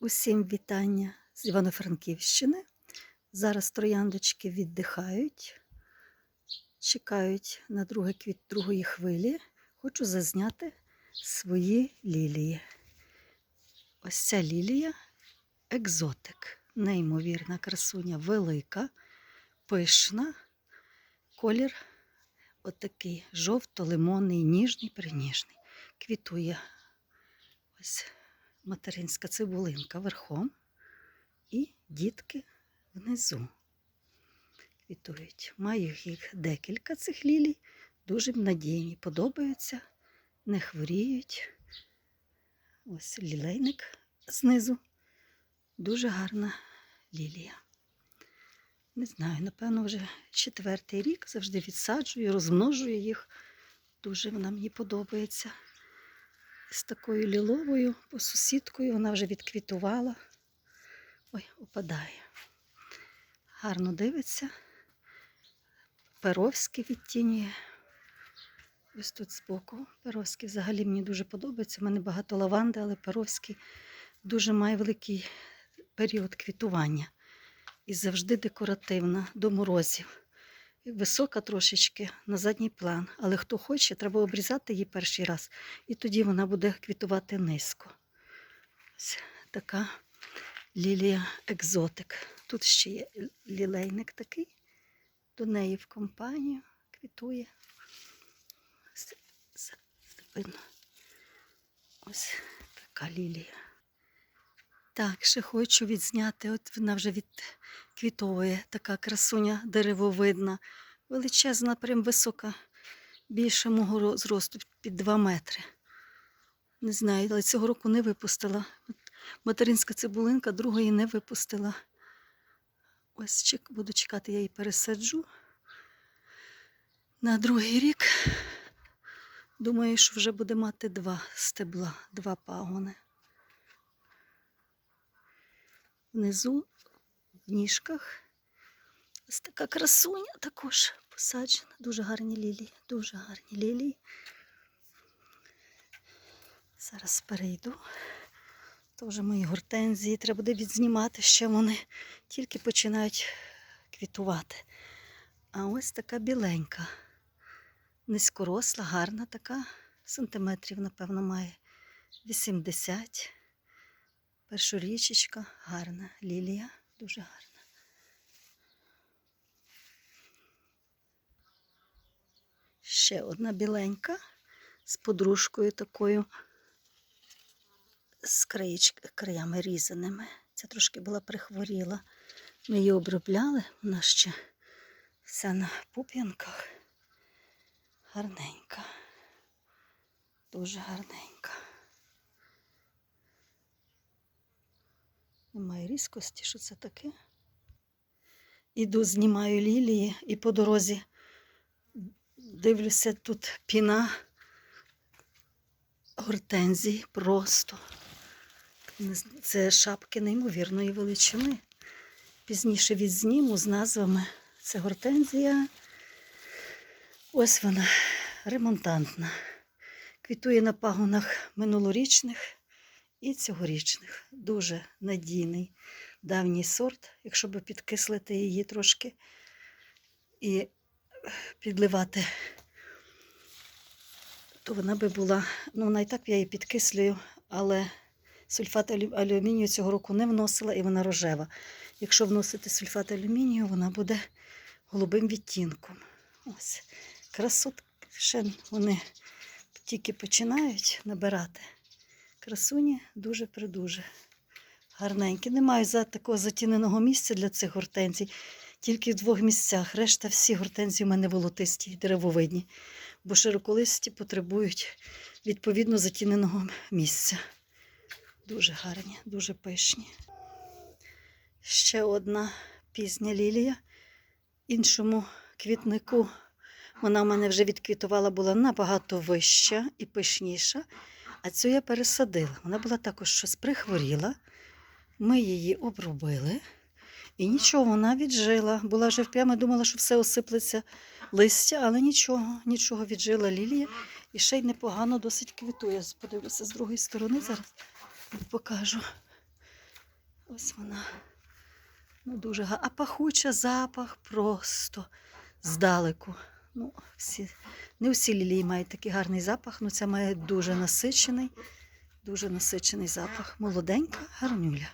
Усім вітання з Івано-Франківщини. Зараз трояндочки віддихають, чекають на друге квіт другої хвилі. Хочу зазняти свої лілії. Ось ця лілія екзотик. Неймовірна красуня, велика, пишна. Колір отакий жовто-лимонний, ніжний, приніжний. Квітує ось материнська цибулинка верхом і дітки внизу квітують. Маю їх декілька цих лілій, дуже надійні, подобаються, не хворіють. Ось лілейник знизу. Дуже гарна лілія. Не знаю, напевно, вже четвертий рік завжди відсаджую, розмножую їх. Дуже вона мені подобається з такою ліловою по сусідкою. Вона вже відквітувала. Ой, опадає. Гарно дивиться. Перовський відтінює. Ось тут збоку. Перовський взагалі мені дуже подобається. У мене багато лаванди, але Перовський дуже має великий період квітування. І завжди декоративна до морозів. Висока трошечки на задній план. Але хто хоче, треба обрізати її перший раз. І тоді вона буде квітувати низько. Ось така лілія екзотик. Тут ще є лілейник такий. До неї в компанію квітує. Ось. Ось така лілія. Так, ще хочу відзняти. От вона вже відквітовує, така красуня деревовидна, величезна, прям висока, більше мого ро- зросту, під 2 метри. Не знаю, але цього року не випустила. Материнська цибулинка другої не випустила. Ось буду чекати, я її пересаджу. На другий рік. Думаю, що вже буде мати два стебла, два пагони. Внизу, в ніжках, ось така красуня також посаджена. Дуже гарні лілії, дуже гарні лілії. Зараз перейду. То вже мої гортензії треба буде відзнімати, ще вони тільки починають квітувати. А ось така біленька, низькоросла, гарна така, сантиметрів, напевно, має 80. Першорічечка, гарна лілія, дуже гарна. Ще одна біленька з подружкою такою, з краями різаними. Ця трошки була прихворіла. Ми її обробляли, вона ще вся на пуп'янках. Гарненька. Дуже гарненька. Немає різкості, що це таке. Іду, знімаю лілії і по дорозі дивлюся, тут піна гортензій просто. Це шапки неймовірної величини. Пізніше відзніму з назвами. Це гортензія. Ось вона, ремонтантна. Квітує на пагонах минулорічних і цьогорічних. Дуже надійний давній сорт, якщо би підкислити її трошки і підливати, то вона би була, ну вона і так я її підкислюю, але сульфат алюмінію цього року не вносила і вона рожева. Якщо вносити сульфат алюмінію, вона буде голубим відтінком. Ось. Красот вони тільки починають набирати. Красуні дуже придуже. Гарненькі. Немає за такого затіненого місця для цих гортензій. Тільки в двох місцях. Решта всі гортензії у мене волотисті, деревовидні, бо широколисті потребують відповідно затіненого місця. Дуже гарні, дуже пишні. Ще одна пізня лілія. Іншому квітнику вона в мене вже відквітувала, була набагато вища і пишніша. А цю я пересадила. Вона була також щось прихворіла. Ми її обробили. І нічого, вона віджила. Була вже впрямо, думала, що все осиплеться листя, але нічого, нічого віджила лілія. І ще й непогано досить квітує. Подивлюся з другої сторони зараз покажу. Ось вона. Ну, дуже га. А пахуча запах просто здалеку. Ну, всі, не всі лілії мають такий гарний запах, ну ця має дуже насичений, дуже насичений запах. Молоденька гарнюля.